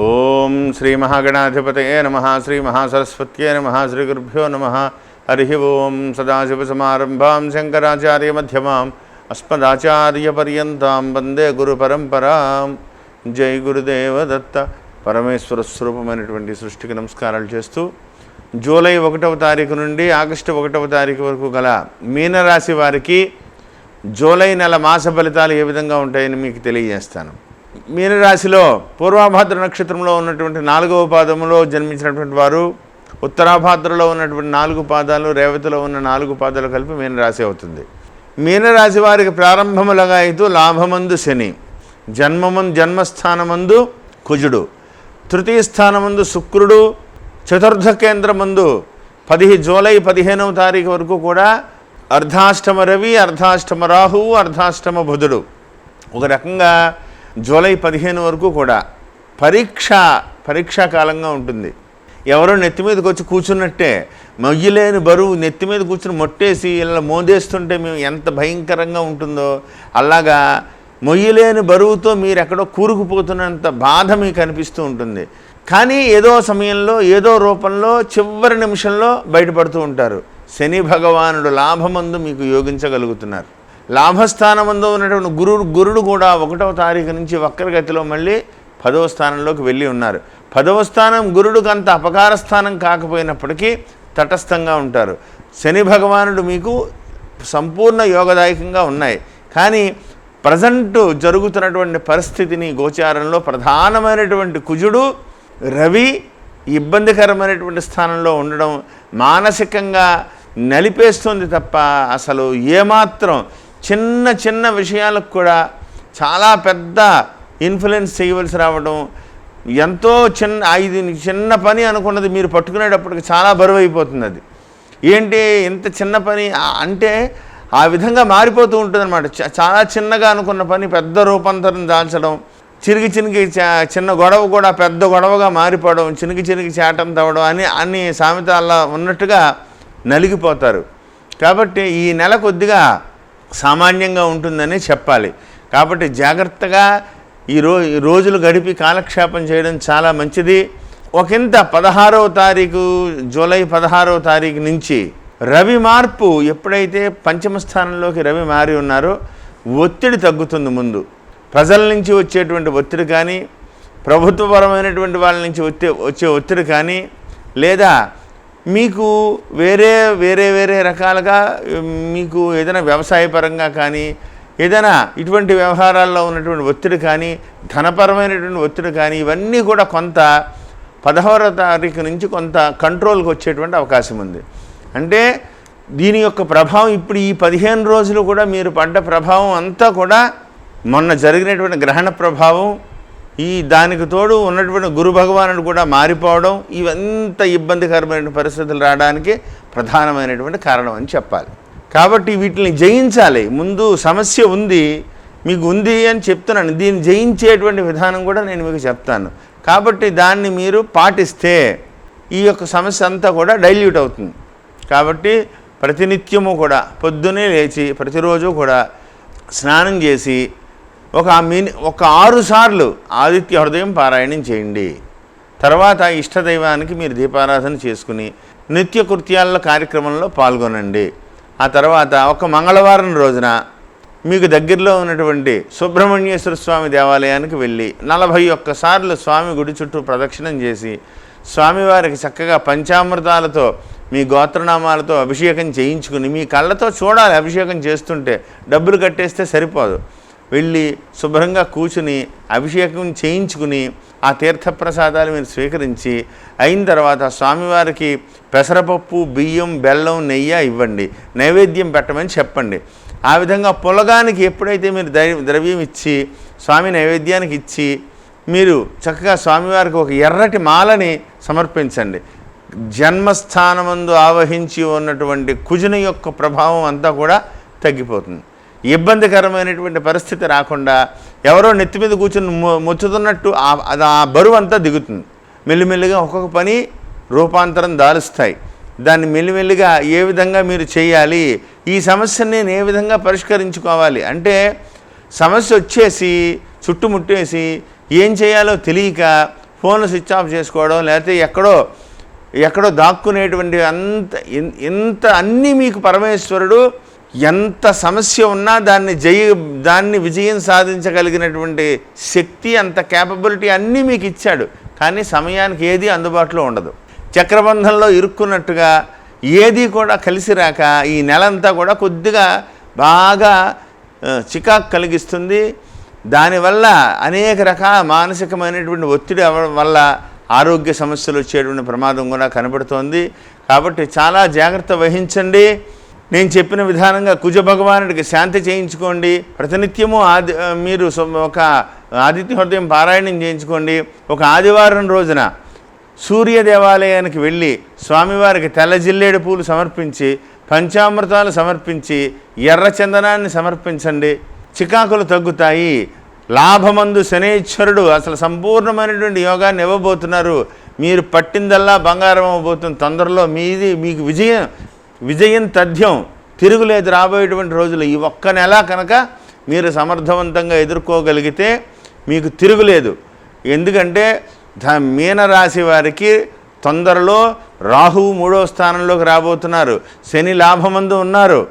ఓం శ్రీ మహాగణాధిపతయే నమ శ్రీ మహాసరస్వత్యే నమ శ్రీ గురుభ్యో నమ. హరి ఓం సదాశివసమారంభాం శంకరాచార్యమధ్యమాం అస్మదాచార్యపర్యంతం వందే గురు పరంపరాం. జై గురుదేవ దత్త. పరమేశ్వర స్వరూపమైనటువంటి సృష్టికి నమస్కారాలు చేస్తూ జూలై ఒకటవ తారీఖు నుండి ఆగస్టు ఒకటవ తారీఖు వరకు గల మీనరాశి వారికి జూలై నెల మాస ఫలితాలు ఏ విధంగా ఉంటాయని మీకు తెలియజేస్తాను. మీనరాశిలో పూర్వాభాద్ర నక్షత్రంలో ఉన్నటువంటి నాలుగవ పాదములో జన్మించినటువంటి వారు ఉత్తరాభాద్రలో ఉన్నటువంటి నాలుగు పాదాలు రేవతిలో ఉన్న నాలుగు పాదాలు కలిపి మీనరాశి అవుతుంది. మీనరాశి వారికి ప్రారంభములగా అయితే లాభమందు శని జన్మముందు జన్మస్థానమందు కుజుడు తృతీయ స్థానమందు శుక్రుడు చతుర్థ కేంద్రమందు పదిహి జూలై పదిహేనవ తారీఖు వరకు కూడా అర్ధాష్టమ రవి అర్ధాష్టమ రాహువు అర్ధాష్టమ బుధుడు. ఒక రకంగా జూలై పదిహేను వరకు కూడా పరీక్ష పరీక్షా కాలంగా ఉంటుంది. ఎవరో నెత్తి మీదకి వచ్చి కూర్చున్నట్టే మొయ్యలేని బరువు నెత్తి మీద కూర్చుని మొట్టేసి ఇలా మోదేస్తుంటే మేము ఎంత భయంకరంగా ఉంటుందో అలాగా మొయ్యలేని బరువుతో మీరు ఎక్కడో కూరుకుపోతున్నంత బాధ మీకు అనిపిస్తూ ఉంటుంది. కానీ ఏదో సమయంలో ఏదో రూపంలో చివరి నిమిషంలో బయటపడుతూ ఉంటారు. శని భగవానుడు లాభమందు మీకు యోగించగలుగుతున్నారు. లాభస్థానమందు ఉన్నటువంటి గురుడు గురుడు కూడా ఒకటవ తారీఖు నుంచి వక్రగతిలో మళ్ళీ పదవ స్థానంలోకి వెళ్ళి ఉన్నారు. పదవ స్థానం గురుడికి అంత అపకార స్థానం కాకపోయినప్పటికీ తటస్థంగా ఉంటారు. శని భగవానుడు మీకు సంపూర్ణ యోగదాయకంగా ఉన్నాయి. కానీ ప్రజెంట్ జరుగుతున్నటువంటి పరిస్థితిని గోచారంలో ప్రధానమైనటువంటి కుజుడు రవి ఇబ్బందికరమైనటువంటి స్థానంలో ఉండడం మానసికంగా నలిపేస్తుంది తప్ప అసలు ఏమాత్రం చిన్న చిన్న విషయాలకు కూడా చాలా పెద్ద ఇన్ఫ్లుయెన్స్ చేయవలసి రావడం ఎంతో చిన్న ఇది చిన్న పని అనుకున్నది మీరు పట్టుకునేటప్పటికి చాలా బరువు అయిపోతుంది అది. ఏంటి ఇంత చిన్న పని? అంటే ఆ విధంగా మారిపోతూ ఉంటుంది అనమాట చాలా చిన్నగా అనుకున్న పని పెద్ద రూపాంతరం దాల్చడం చిరిగి చిరిగి చా- చిన్న గొడవ కూడా పెద్ద గొడవగా మారిపోవడం చినిగి చిరిగి చేటం తవ్వడం అని అన్ని సామెత అలా ఉన్నట్టుగా నలిగిపోతారు. కాబట్టి ఈ నెల కొద్దిగా సామాన్యంగా ఉంటుందని చెప్పాలి. కాబట్టి జాగ్రత్తగా ఈ రో ఈ రోజులు గడిపి కాలక్షేపం చేయడం చాలా మంచిది. ఒకంత పదహారవ తారీఖు జూలై పదహారవ తారీఖు నుంచి రవి మార్పు ఎప్పుడైతే పంచమ స్థానంలోకి రవి మారి ఉన్నారో ఒత్తిడి తగ్గుతుంది ముందు. ప్రజల నుంచి వచ్చేటువంటి ఒత్తిడి కానీ ప్రభుత్వపరమైనటువంటి వాళ్ళ నుంచి వచ్చే వచ్చే ఒత్తిడి కానీ లేదా మీకు వేరే వేరే వేరే రకాలుగా మీకు ఏదైనా వ్యవసాయపరంగా కానీ ఏదైనా ఇటువంటి వ్యవహారాల్లో ఉన్నటువంటి ఒత్తిడి కానీ ధనపరమైనటువంటి ఒత్తిడి కానీ ఇవన్నీ కూడా కొంత పదహారవ తారీఖు నుంచి కొంత కంట్రోల్కి వచ్చేటువంటి అవకాశం ఉంది. అంటే దీని యొక్క ప్రభావం ఇప్పుడు ఈ పదిహేను రోజులు కూడా మీరు పడ్డ ప్రభావం అంతా కూడా మొన్న జరిగినటువంటి గ్రహణ ప్రభావం ఈ దానికి తోడు ఉన్నటువంటి గురు భగవానుడు కూడా మారిపోవడం ఇవంత ఇబ్బందికరమైన పరిస్థితులు రావడానికి ప్రధానమైనటువంటి కారణం అని చెప్పాలి. కాబట్టి వీటిని జయించాలి. ముందు సమస్య ఉంది మీకు ఉంది అని చెప్తున్నాను. దీన్ని జయించేటువంటి విధానం కూడా నేను మీకు చెప్తాను. కాబట్టి దాన్ని మీరు పాటిస్తే ఈ యొక్క సమస్య అంతా కూడా డైల్యూట్ అవుతుంది. కాబట్టి ప్రతినిత్యము కూడా పొద్దునే లేచి ప్రతిరోజు కూడా స్నానం చేసి ఒక మిని ఒక ఆరు సార్లు ఆదిత్య హృదయం పారాయణం చేయండి. తర్వాత ఇష్టదైవానికి మీరు దీపారాధన చేసుకుని నిత్య కృత్యాల కార్యక్రమంలో పాల్గొనండి. ఆ తర్వాత ఒక మంగళవారం రోజున మీకు దగ్గరలో ఉన్నటువంటి సుబ్రహ్మణ్యేశ్వర స్వామి దేవాలయానికి వెళ్ళి నలభై ఒక్కసార్లు స్వామి గుడి చుట్టూ ప్రదక్షిణం చేసి స్వామివారికి చక్కగా పంచామృతాలతో మీ గోత్రనామాలతో అభిషేకం చేయించుకుని మీ కళ్ళతో చూడాలి అభిషేకం చేస్తుంటే డబ్బులు కట్టేస్తే సరిపోదు. వెళ్ళి శుభ్రంగా కూర్చుని అభిషేకం చేయించుకుని ఆ తీర్థప్రసాదాలు మీరు స్వీకరించి అయిన తర్వాత స్వామివారికి పెసరపప్పు బియ్యం బెల్లం నెయ్యి ఇవ్వండి. నైవేద్యం పెట్టమని చెప్పండి. ఆ విధంగా పొలగానికి ఎప్పుడైతే మీరు ద్రవ్యం ఇచ్చి స్వామి నైవేద్యానికి ఇచ్చి మీరు చక్కగా స్వామివారికి ఒక ఎర్రటి మాలని సమర్పించండి. జన్మస్థానమందు ఆవహించి ఉన్నటువంటి కుజుని యొక్క ప్రభావం అంతా కూడా తగ్గిపోతుంది. ఇబ్బందికరమైనటువంటి పరిస్థితి రాకుండా ఎవరో నెత్తి మీద కూర్చుని మొ- అది ఆ బరువు అంతా దిగుతుంది. మెల్లిమెల్లిగా ఒక్కొక్క పని రూపాంతరం దాలుస్తాయి. దాన్ని మెల్లిమెల్లిగా ఏ విధంగా మీరు చేయాలి ఈ సమస్యని నేను ఏ విధంగా పరిష్కరించుకోవాలి అంటే సమస్య వచ్చేసి చుట్టుముట్టేసి ఏం చేయాలో తెలియక ఫోన్లు స్విచ్ ఆఫ్ చేసుకోవడం లేకపోతే ఎక్కడో ఎక్కడో దాక్కునేటువంటి అంత ఇన్- ఇంత అన్నీ మీకు పరమేశ్వరుడు ఎంత సమస్య ఉన్నా దాన్ని జయ దాన్ని విజయం సాధించగలిగినటువంటి శక్తి అంత క్యాపబిలిటీ అన్నీ మీకు ఇచ్చాడు. కానీ సమయానికి ఏది అందుబాటులో ఉండదు. చక్రబంధంలో ఇరుక్కున్నట్టుగా ఏది కూడా కలిసి రాక ఈ నెలంతా కూడా కొద్దిగా బాగా చికాకు కలిగిస్తుంది. దానివల్ల అనేక రకాల మానసికమైనటువంటి ఒత్తిడి అవ్వడం వల్ల ఆరోగ్య సమస్యలు వచ్చేటువంటి ప్రమాదం కూడా కనబడుతోంది. కాబట్టి చాలా జాగ్రత్త వహించండి. నేను చెప్పిన విధానంగా కుజ భగవానుడికి శాంతి చేయించుకోండి. ప్రతినిత్యము ఆది మీరు ఒక ఆదిత్య హృదయం పారాయణం చేయించుకోండి. ఒక ఆదివారం రోజున సూర్య దేవాలయానికి వెళ్ళి స్వామివారికి తెల్ల జిల్లేడు పూలు సమర్పించి పంచామృతాలు సమర్పించి ఎర్ర చందనాన్ని సమర్పించండి. చికాకులు తగ్గుతాయి. లాభమందు శనేశ్వరుడు అసలు సంపూర్ణమైనటువంటి యోగాన్ని ఇవ్వబోతున్నారు. మీరు పట్టిందల్లా బంగారం అవ్వబోతుంది. తొందరలో మీది మీకు విజయం విజయం తథ్యం తిరుగులేదు రాబోయేటువంటి రోజులు ఈ ఒక్క నెల కనుక మీరు సమర్థవంతంగా ఎదుర్కోగలిగితే మీకు తిరుగులేదు. ఎందుకంటే ధ మీనరాశి వారికి తొందరలో రాహువు మూడో స్థానంలోకి రాబోతున్నారు. శని లాభమందు ఉన్నారు.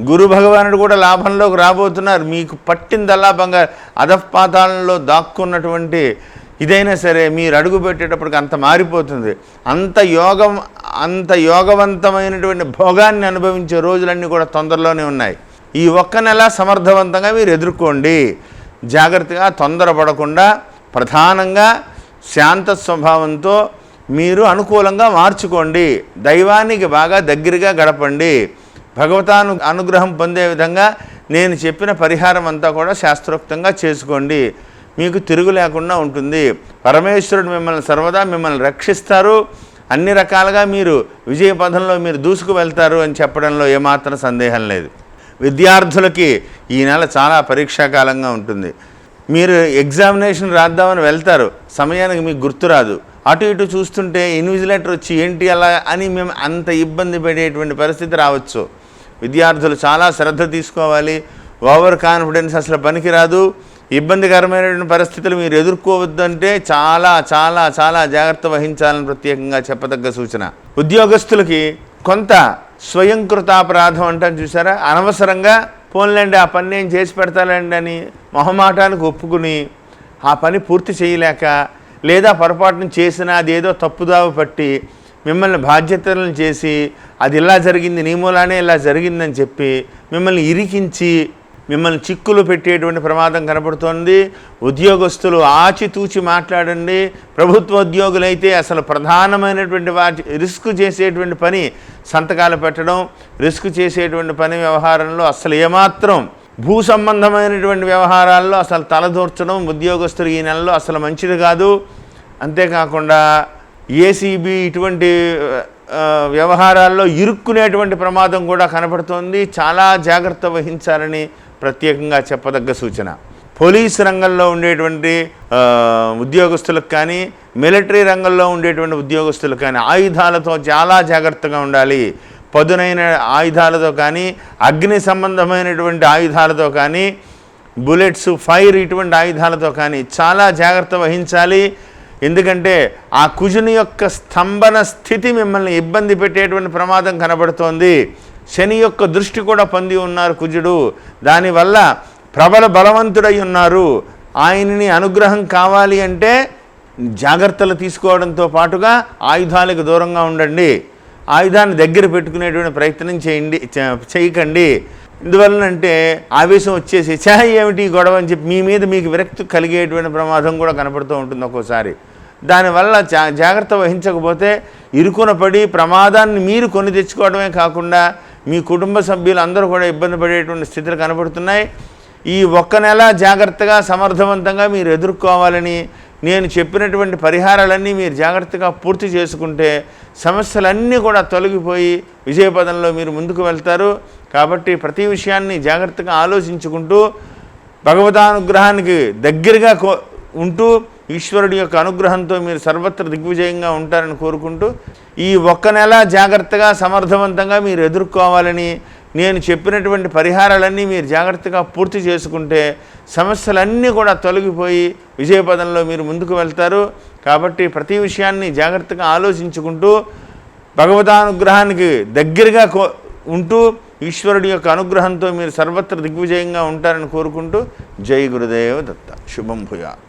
గురు భగవానుడు కూడా లాభంలోకి రాబోతున్నారు. మీకు పట్టిందల్లా బంగారు అధపాతాళంలో దాక్కున్నటువంటి ఇదైనా సరే మీరు అడుగు పెట్టేటప్పటికి అంత మారిపోతుంది. అంత యోగం అంత యోగవంతమైనటువంటి భోగాన్ని అనుభవించే రోజులన్నీ కూడా తొందరలోనే ఉన్నాయి. ఈ ఒక్క నెల సమర్థవంతంగా మీరు ఎదుర్కోండి. జాగ్రత్తగా తొందరపడకుండా ప్రధానంగా శాంత స్వభావంతో మీరు అనుకూలంగా మార్చుకోండి. దైవానికి బాగా దగ్గరగా గడపండి. భగవతాను అనుగ్రహం పొందే విధంగా నేను చెప్పిన పరిహారం అంతా కూడా శాస్త్రోక్తంగా చేసుకోండి. మీకు తిరుగు లేకుండా ఉంటుంది. పరమేశ్వరుడు మిమ్మల్ని సర్వదా మిమ్మల్ని రక్షిస్తారు. అన్ని రకాలుగా మీరు విజయ పథంలో మీరు దూసుకు వెళ్తారు అని చెప్పడంలో ఏమాత్రం సందేహం లేదు. విద్యార్థులకి ఈ నెల చాలా పరీక్షాకాలంగా ఉంటుంది. మీరు ఎగ్జామినేషన్ రాద్దామని వెళ్తారు. సమయానికి మీకు గుర్తురాదు అటు ఇటు చూస్తుంటే ఇన్విజిలేటర్ వచ్చి ఏంటి అలా అని మేము అంత ఇబ్బంది పడేటువంటి పరిస్థితి రావచ్చు. విద్యార్థులు చాలా శ్రద్ధ తీసుకోవాలి. ఓవర్ కాన్ఫిడెన్స్ అసలు పనికిరాదు. ఇబ్బందికరమైనటువంటి పరిస్థితులు మీరు ఎదుర్కోవద్దంటే చాలా చాలా చాలా జాగ్రత్త వహించాలని ప్రత్యేకంగా చెప్పదగ్గ సూచన. ఉద్యోగస్తులకి కొంత స్వయంకృతాపరాధం అంటాను చూసారా అనవసరంగా పోన్లేండి ఆ పని నేను చేసి పెడతానండి అని మొహమాటానికి ఒప్పుకుని ఆ పని పూర్తి చేయలేక లేదా పొరపాటున చేసిన అది ఏదో తప్పుదావ పట్టి మిమ్మల్ని బాధ్యతలను చేసి అది ఇలా జరిగింది నీ మూలానే ఇలా జరిగిందని చెప్పి మిమ్మల్ని ఇరికించి మిమ్మల్ని చిక్కులు పెట్టేటువంటి ప్రమాదం కనబడుతోంది. ఉద్యోగస్తులు ఆచితూచి మాట్లాడండి. ప్రభుత్వ ఉద్యోగులైతే అసలు ప్రధానమైనటువంటి వాటి రిస్క్ చేసేటువంటి పని సంతకాలు పెట్టడం రిస్క్ చేసేటువంటి పని వ్యవహారంలో అసలు ఏమాత్రం భూ సంబంధమైనటువంటి వ్యవహారాల్లో అసలు తలదూర్చడం ఉద్యోగస్తులు ఈ నెలలో అసలు మంచిది కాదు. అంతేకాకుండా ఏసీబీ ఇటువంటి వ్యవహారాల్లో ఇరుక్కునేటువంటి ప్రమాదం కూడా కనపడుతోంది చాలా జాగ్రత్త వహించాలని ప్రత్యేకంగా చెప్పదగ్గ సూచన. పోలీస్ రంగంలో ఉండేటువంటి ఉద్యోగస్తులకు కానీ మిలిటరీ రంగంలో ఉండేటువంటి ఉద్యోగస్తులకు కానీ ఆయుధాలతో చాలా జాగ్రత్తగా ఉండాలి. పదునైన ఆయుధాలతో కానీ అగ్ని సంబంధమైనటువంటి ఆయుధాలతో కానీ బుల్లెట్స్ ఫైర్ ఇటువంటి ఆయుధాలతో కానీ చాలా జాగ్రత్త వహించాలి. ఎందుకంటే ఆ కుజుని యొక్క స్తంభన స్థితి మిమ్మల్ని ఇబ్బంది పెట్టేటువంటి ప్రమాదం కనబడుతోంది. శని యొక్క దృష్టి కూడా పొంది ఉన్నారు కుజుడు. దానివల్ల ప్రబల బలవంతుడై ఉన్నారు. ఆయనని అనుగ్రహం కావాలి అంటే జాగ్రత్తలు తీసుకోవడంతో పాటుగా ఆయుధాలకు దూరంగా ఉండండి. ఆయుధాన్ని దగ్గర పెట్టుకునేటువంటి ప్రయత్నం చేయండి చేయకండి. ఎందువలనంటే ఆవేశం వచ్చేసి చా ఏమిటి గొడవ అని చెప్పి మీ మీద మీకు విరక్తి కలిగేటువంటి ప్రమాదం కూడా కనపడుతూ ఉంటుంది ఒక్కోసారి. దానివల్ల జా జాగ్రత్త వహించకపోతే ఇరుకున పడి ప్రమాదాన్ని మీరు కొని తెచ్చుకోవడమే కాకుండా మీ కుటుంబ సభ్యులు అందరూ కూడా ఇబ్బంది పడేటువంటి స్థితులు కనబడుతున్నాయి. ఈ ఒక్క నెల జాగ్రత్తగా సమర్థవంతంగా మీరు ఎదుర్కోవాలని నేను చెప్పినటువంటి పరిహారాలన్నీ మీరు జాగ్రత్తగా పూర్తి చేసుకుంటే సమస్యలన్నీ కూడా తొలగిపోయి విజయపదంలో మీరు ముందుకు వెళ్తారు. కాబట్టి ప్రతి విషయాన్ని జాగ్రత్తగా ఆలోచించుకుంటూ భగవతానుగ్రహానికి దగ్గరగా కో- ఉంటూ ఈశ్వరుడి యొక్క అనుగ్రహంతో మీరు సర్వత్ర దిగ్విజయంగా ఉంటారని కోరుకుంటూ ఈ ఒక్క నెల జాగ్రత్తగా సమర్థవంతంగా మీరు ఎదుర్కోవాలని నేను చెప్పినటువంటి పరిహారాలన్నీ మీరు జాగ్రత్తగా పూర్తి చేసుకుంటే సమస్యలన్నీ కూడా తొలగిపోయి విజయపదంలో మీరు ముందుకు వెళ్తారు. కాబట్టి ప్రతి విషయాన్ని జాగ్రత్తగా ఆలోచించుకుంటూ భగవతానుగ్రహానికి దగ్గరగా కో ఉంటూ ఈశ్వరుడి యొక్క అనుగ్రహంతో మీరు సర్వత్ర దిగ్విజయంగా ఉంటారని కోరుకుంటూ జై గురుదేవ దత్త. శుభం భూయాత్.